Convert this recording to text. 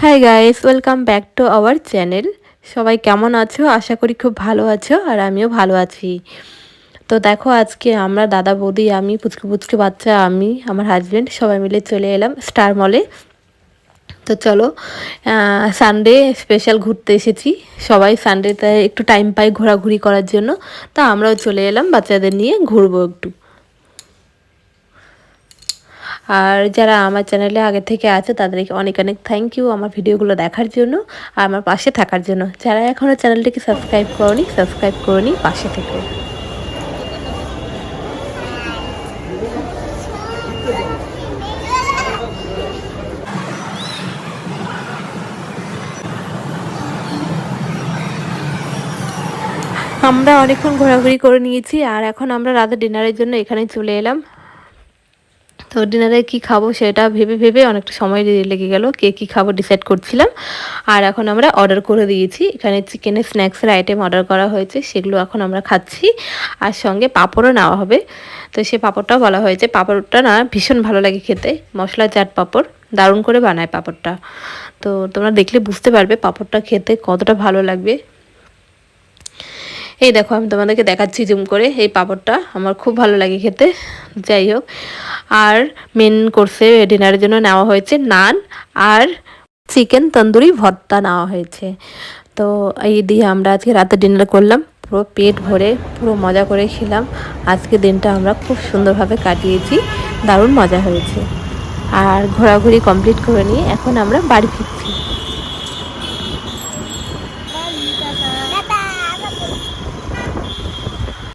Hi guys welcome back to our channel সবাই কেমন আছো? আশা করি খুব ভালো আছো আর আমিও ভালো আছি। তো দেখো আজকে আমরা দাদা বৌদি, আমি, পুচকে পুচকে বাচ্চা, আমি, আমার হাজব্যান্ড সবাই মিলে চলে এলাম স্টার মলে তো চলো সানডে স্পেশাল ঘুরতে এসেছি। সবাই সানডেতে একটু টাইম পাই ঘোরাঘুরি করার জন্য। তা আমরাও চলে এলাম বাচ্চাদের নিয়ে ঘুরবো একটু। আর যারা আমার চ্যানেলে আগে থেকে আছে, তাদেরকে অনেক অনেক থ্যাংক ইউ আমার ভিডিওগুলো দেখার জন্য আর আমার পাশে থাকার জন্য। যারা এখনও চ্যানেলটিকে সাবস্ক্রাইব করনি সাবস্ক্রাইব করনি পাশে থেকে। আমরা অনেকক্ষণ ঘোরাঘুরি করে নিয়েছি আর এখন আমরা রাতে ডিনারের জন্য এখানে চলে এলাম। তো ডিনারে কি খাব সেটা ভেবে ভেবে অনেকটা সময় লেগে গেল, কে কী খাব ডিসাইড করছিলাম। আর এখন আমরা অর্ডার করে দিয়েছি। এখানে চিকেনের স্ন্যাক্সের আইটেম অর্ডার করা হয়েছে, সেগুলো এখন আমরা খাচ্ছি। আর সঙ্গে পাঁপড়ও নেওয়া হবে। তো সে পাঁপড়টাও বলা হয়েছে। পাঁপড়টা না ভীষণ ভালো লাগে খেতে। মশলা চাট পাঁপড়, দারুণ করে বানায় পাঁপড়টা। তো তোমরা দেখলে বুঝতে পারবে পাঁপড়টা খেতে কতটা ভালো লাগবে। এই দেখো, আমি তোমাদেরকে দেখাচ্ছি জুম করে এই পাঁপড়টা। আমার খুব ভালো লাগে খেতে, যাই হোক। আর মেন কোর্সে ডিনারের জন্য নেওয়া হয়েছে নান আর চিকেন তন্দুরি ভর্তা নেওয়া হয়েছে। তো এই দিয়ে আমরা আজকে রাতে ডিনার করলাম, পুরো পেট ভরে, পুরো মজা করে খেলাম। আজকে দিনটা আমরা খুব সুন্দরভাবে কাটিয়েছি, দারুণ মজা হয়েছে। আর ঘোরাঘুরি কমপ্লিট করে নিয়ে এখন আমরা বাড়ি ফিরছি।